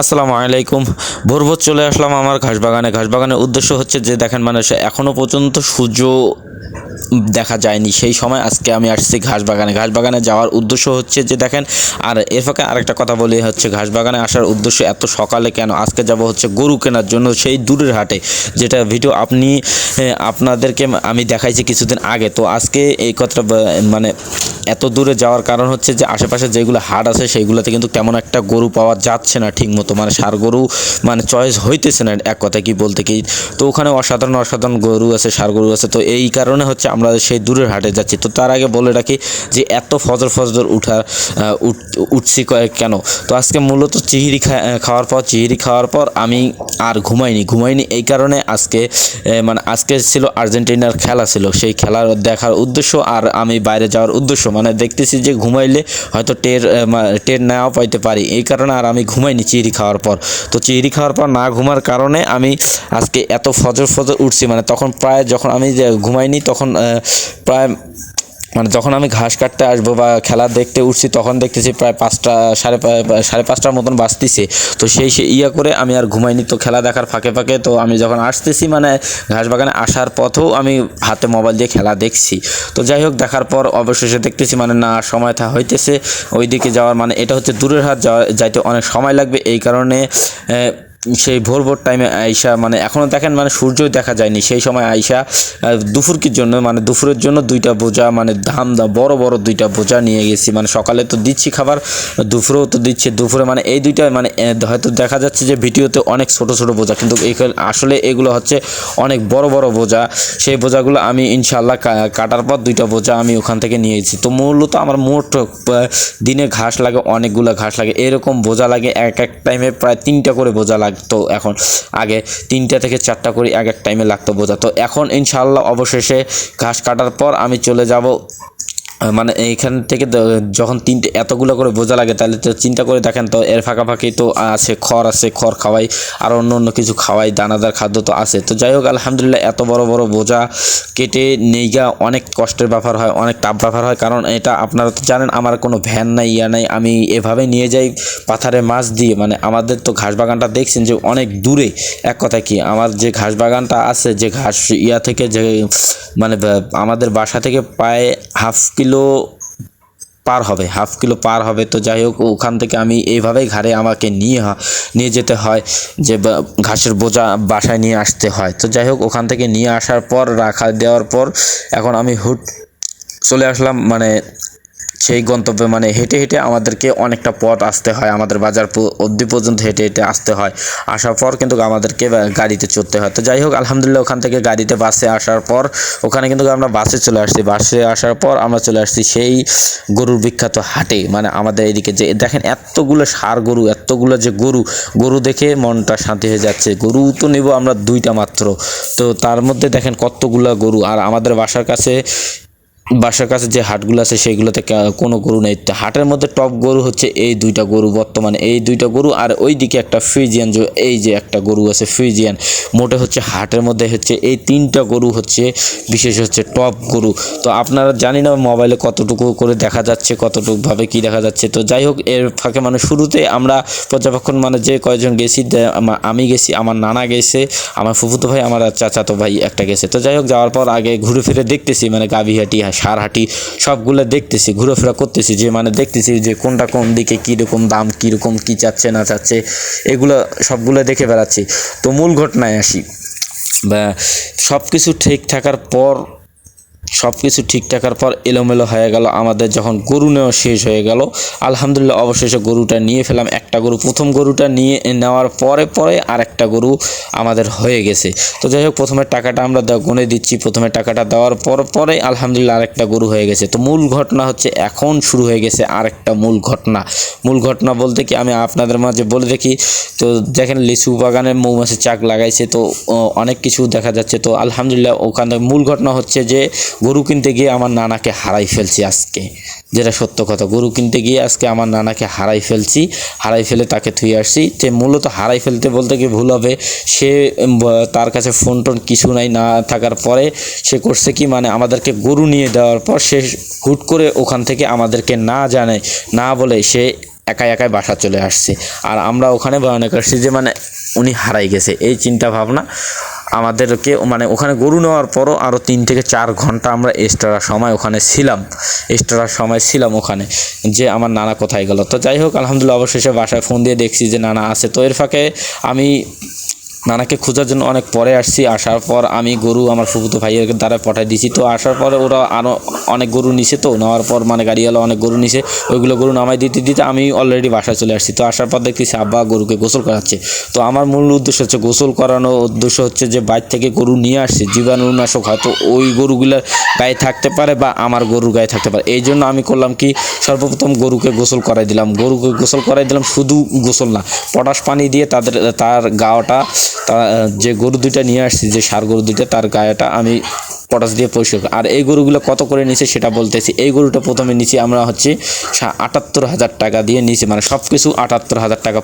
আসসালামু আলাইকুম। ভোর ভোর চলে আসলাম আমার ঘাসবাগানে। ঘাসবাগানের ঘাস বাগানের উদ্দেশ্য হচ্ছে যে, দেখেন মানুষ এখনও পর্যন্ত সূর্য দেখা যায়নি সেই সময় আজকে আমি আসছি ঘাস বাগানে ঘাস বাগানে যাওয়ার উদ্দেশ্য হচ্ছে যে দেখেন, আর এর ফাঁকে আরেকটা কথা বলি হচ্ছে ঘাস বাগানে আসার উদ্দেশ্য এত সকালে কেন? আজকে যাব হচ্ছে গরু কেনার জন্য সেই দূরের হাটে। যেটা ভিডিও আপনি আপনাদেরকে আমি দেখাইছি কিছুদিন আগে। তো আজকে এই কথাটা মানে এত দূরে যাওয়ার কারণ হচ্ছে যে আশেপাশে যেগুলো হাট আছে সেইগুলোতে কিন্তু তেমন একটা গরু পাওয়া যাচ্ছে না ঠিক মতো মানে সার গরু মানে চয়েস হইতেছে না এক কথা কি বলতে কি? তো ওখানে অসাধারণ অসাধারণ গরু আছে, সার গরু আছে। তো এই কারণে হচ্ছে আমরা সেই দূরের হাটে যাচ্ছি। তো তার আগে বলে রাখি যে এত ফজর ফজর উঠা উঠ- উঠছি কেন? তো আজকে মূলত চিহিরি খাওয়ার পর, চিহিরি খাওয়ার পর আমি আর ঘুমাইনি। ঘুমাইনি এই কারণে আজকে মানে আজকে ছিল আর্জেন্টিনার খেলা ছিল। সেই খেলার দেখার উদ্দেশ্য আর আমি বাইরে যাওয়ার উদ্দেশ্য। মানে দেখতেছি যে ঘুমাইলে হয়তো টের টের নাও পাইতে পারি। এই কারণে আর আমি ঘুমাইনি চিংড়ি খাওয়ার পর। তো চিংড়ি খাওয়ার পর না ঘুমার কারণে আমি আজকে এত ফজর ফজর উঠছি। মানে তখন প্রায় যখন আমি যে ঘুমাইনি তখন প্রায় মানে যখন আমি ঘাস কাটতে আসব বা খেলা দেখতে উঠছি, তখন দেখতেছি প্রায় পাঁচটা, সাড়ে সাড়ে পাঁচটার মতন বাজতিছে। তো সেই সে ইয়া করে আমি আর ঘুমাইনি। তো খেলা দেখার ফাঁকে ফাঁকে তো আমি যখন আসতেছি মানে ঘাস বাগানে আসার পথেও আমি হাতে মোবাইল দিয়ে খেলা দেখছি। তো যাই হোক, দেখার পর অবশেষে দেখতেছি মানে না সময় থা হইতেছে। ওইদিকে যাওয়ার মানে এটা হচ্ছে দূরের হাত যাওয়া, যাইতে অনেক সময় লাগবে। এই কারণে সেই ভোর ভোর টাইমে আইসা মানে এখনও দেখেন মানে সূর্যই দেখা যায়নি। সেই সময় আইসা দুপুরকির জন্য মানে দুপুরের জন্য দুইটা বোঝা মানে ধাম বড় বড় দুইটা বোঝা নিয়ে গেছি। মানে সকালে তো দিচ্ছি খাবার, দুপুরেও তো দিচ্ছে। দুপুরে মানে এই দুইটা মানে হয়তো দেখা যাচ্ছে যে ভিডিওতে অনেক ছোট ছোট বোঝা কিন্তু আসলে এগুলো হচ্ছে অনেক বড় বড় বোঝা সেই বোঝাগুলো আমি ইনশাল্লাহ কাটার পর দুইটা বোঝা আমি ওখান থেকে নিয়েছি তো মূলত আমার মোট দিনে ঘাস লাগে, অনেকগুলো ঘাস লাগে। এরকম বোঝা লাগে, এক এক টাইমে প্রায় তিনটা করে বোঝা লাগতো এখন। আগে তিনটা থেকে চারটা করে এক এক টাইমে লাগতো বোঝা। তো এখন ইনশাল্লাহ অবশেষে ঘাস কাটার পর আমি চলে যাব মানে এইখান থেকে যখন তিনটে এতগুলো করে বোঝা লাগে, তাহলে তো চিন্তা করে দেখেন তো, এর ফাঁকাফাঁকি তো আছে, খড় আছে, খড় খাওয়াই, আর অন্য অন্য কিছু খাওয়াই, দানাদার খাদ্য তো আছে। তো যাই হোক, আলহামদুলিল্লাহ, এত বড় বড় বোঝা কেটে নেইগা অনেক কষ্টের ব্যাপার হয়, অনেক টাফ ব্যাপার হয়, কারণ এটা আপনারা তো জানেন, আমার কোনো ভ্যান নাই, ইয়া নাই, আমি এভাবে নিয়ে যাই পাথারে মাছ দিয়ে মানে আমাদের তো ঘাস বাগানটা দেখছেন যে অনেক দূরে, এক কথা কি, আমার যে ঘাস বাগানটা আছে, যে ঘাস ইয়া থেকে যে মানে আমাদের বাসা থেকে প্রায় হাফ কিলো পার হবে, হাফ কিলো পার হবে। তো যাই হোক, ওখান থেকে আমি এইভাবেই ঘাড়ে আমাকে নিয়ে নিয়ে যেতে হয়, যে ঘাসের বোঝা বাসায় নিয়ে আসতে হয়। তো যাই হোক, ওখান থেকে নিয়ে আসার পর, রাখা দেওয়ার পর, এখন আমি হুট চলে আসলাম মানে সেই গন্তব্যে মানে হেঁটে হেঁটে আমাদেরকে অনেকটা পথ আসতে হয়। আমাদের বাজার অবধি পর্যন্ত হেঁটে হেঁটে আসতে হয়। আসার পর কিন্তু আমাদেরকে গাড়িতে চড়তে হয়। তো যাই হোক, আলহামদুলিল্লাহ ওখান থেকে গাড়িতে বাসে আসার পর ওখানে কিন্তু আমরা বাসে চলে আসছি। বাসে আসার পর আমরা চলে আসছি সেই গরুর বিখ্যাত হাটে। মানে আমাদের এদিকে যে, দেখেন এতগুলো সার গরু, এতগুলো যে গরু গরু দেখে মনটা শান্তি হয়ে যাচ্ছে। গরু তো নেব আমরা দুইটা মাত্র। তো তার মধ্যে দেখেন কতগুলো গরু। আর আমাদের বাসার কাছে বাসার কাছে যে হাটগুলো আছে সেইগুলোতে কোনো গরু নেই। হাটের মধ্যে টপ গরু হচ্ছে এই দুইটা গরু বর্তমানে। এই দুইটা গরু আর ওই দিকে একটা ফ্রিজিয়ান যে এই যে একটা গরু আছে ফ্রিজিয়ান, মোটে হচ্ছে হাটের মধ্যে হচ্ছে এই তিনটা গরু হচ্ছে বিশেষ হচ্ছে টপ গরু। তো আপনারা জানি না মোবাইলে কতটুকু করে দেখা যাচ্ছে কতটুকু ভাবে কি দেখা যাচ্ছে। তো যাই হোক, এর ফাঁকে মানে শুরুতে আমরা পর্যবেক্ষণ মানে যে কয়েকজন গেছি আমি গেছি, আমার নানা গেছে, আমার ফুফুতো ভাই, আমার চাচাতো ভাই একটা গেছে। তো যাই হোক, যাওয়ার পর আগে ঘুরে ফিরে দেখতেছি মানে গাবিহাটি সারহাটি সবগুলো দেখতেছি, ঘোরাফেরা করতেছি, যে মানে দেখতেছি যে কোনটা কোন দিকে কীরকম দাম, কীরকম কী চাচ্ছে, না চাচ্ছে, এগুলো সবগুলো দেখে বেড়াচ্ছি। তো মূল ঘটনায় আসি। সব কিছু ঠিক থাকার পর সব কিছু ঠিক থাকার পর এলোমেলো হয়ে গেল আমাদের, যখন গরু নেওয়া শেষ হয়ে গেল। আলহামদুলিল্লাহ অবশেষে গরুটা নিয়ে ফেলাম। একটা গরু, প্রথম গরুটা নিয়ে নেওয়ার পরে পরে আরেকটা গরু আমাদের হয়ে গেছে। তো যাই হোক, প্রথমে টাকাটা আমরা গুনে দিচ্ছি। প্রথমে টাকাটা দেওয়ার পর পরে আলহামদুলিল্লাহ আরেকটা গরু হয়ে গেছে। তো মূল ঘটনা হচ্ছে এখন শুরু হয়ে গেছে আরেকটা মূল ঘটনা। মূল ঘটনা বলতে কি, আমি আপনাদের মাঝে বলে দেখি, তো দেখেন লিচু বাগানে মৌমাছি চাক লাগাইছে, তো অনেক কিছু দেখা যাচ্ছে। তো আলহামদুলিল্লাহ ওখানে মূল ঘটনা হচ্ছে যে গরু কিনতে গিয়ে আমার নানাকে হারাই ফেলছি আজকে। যেটা সত্য কথা, গরু কিনতে গিয়ে আজকে আমার নানাকে হারাই ফেলছি, হারাই ফেলে তাকে থুয়ে আসছি। যে মূলত হারাই ফেলতে বলতে কি ভুল হবে, সে তার কাছে ফোন টোন কিছু নাই, না থাকার পরে সে করছে কি মানে আমাদেরকে গরু নিয়ে দেওয়ার পর সে হুট করে ওখান থেকে আমাদেরকে না জানে, না বলে সে একাই একাই বাসা চলে আসছে। আর আমরা ওখানে ভয়ানক আসছি যে মানে উনি হারাই গেছে, এই চিন্তা ভাবনা। আমাদেরকে মানে ওখানে গরু নেওয়ার পরও আরও তিন থেকে চার ঘণ্টা আমরা এক্সট্রা সময় ওখানে ছিলাম। এক্সট্রা সময় ছিলাম ওখানে। যে আমার নানা কোথায় গেল। তো যাই হোক, আলহামদুলিল্লাহ অবশেষে বাসায় ফোন দিয়ে দেখছি যে নানা আছে। তো এর ফাঁকে আমি নানাকে খোঁজার জন্য অনেক পরে আসছি। আসার পর আমি গরু আমার ফুফুতো ভাইয়ের দ্বারা পাঠিয়ে দিয়েছি তো আসার পরে ওরা আরও অনেক গরু নিছে তো, নেওয়ার পর মানে গাড়িওয়ালা অনেক গরু নিছে, ওইগুলো গরু নামাই দিতে দিতে আমি অলরেডি বাসায় চলে আসছি। তো আসার পর দেখতেছি আব্বা গরুকে গোসল করাচ্ছে। তো আমার মূল উদ্দেশ্য হচ্ছে গোসল করানোর উদ্দেশ্য হচ্ছে যে বাইর থেকে গরু নিয়ে আসছে, জীবাণুনাশক হয়তো ওই গরুগুলোর গায়ে থাকতে পারে বা আমার গরুর গায়ে থাকতে পারে। এই জন্য আমি করলাম কি, সর্বপ্রথম গরুকে গোসল করাই দিলাম। গরুকে গোসল করাই দিলাম, শুধু গোসল না, পটাশ পানি দিয়ে তাদের, তার গাওয়াটা তা যে গরু দুইটা নিয়ে আসছি, যে সার গরু দুইটা, তার গায়েটা আমি পটাশ দিয়ে পরিষ্কার আর এই গরুগুলো কত করে নিছে সেটা বলতেছি। এই গরুটা প্রথমে নিচে আমরা হচ্ছে আটাত্তর হাজার টাকা দিয়ে নিচে মানে সব কিছু আটাত্তর হাজার টাকা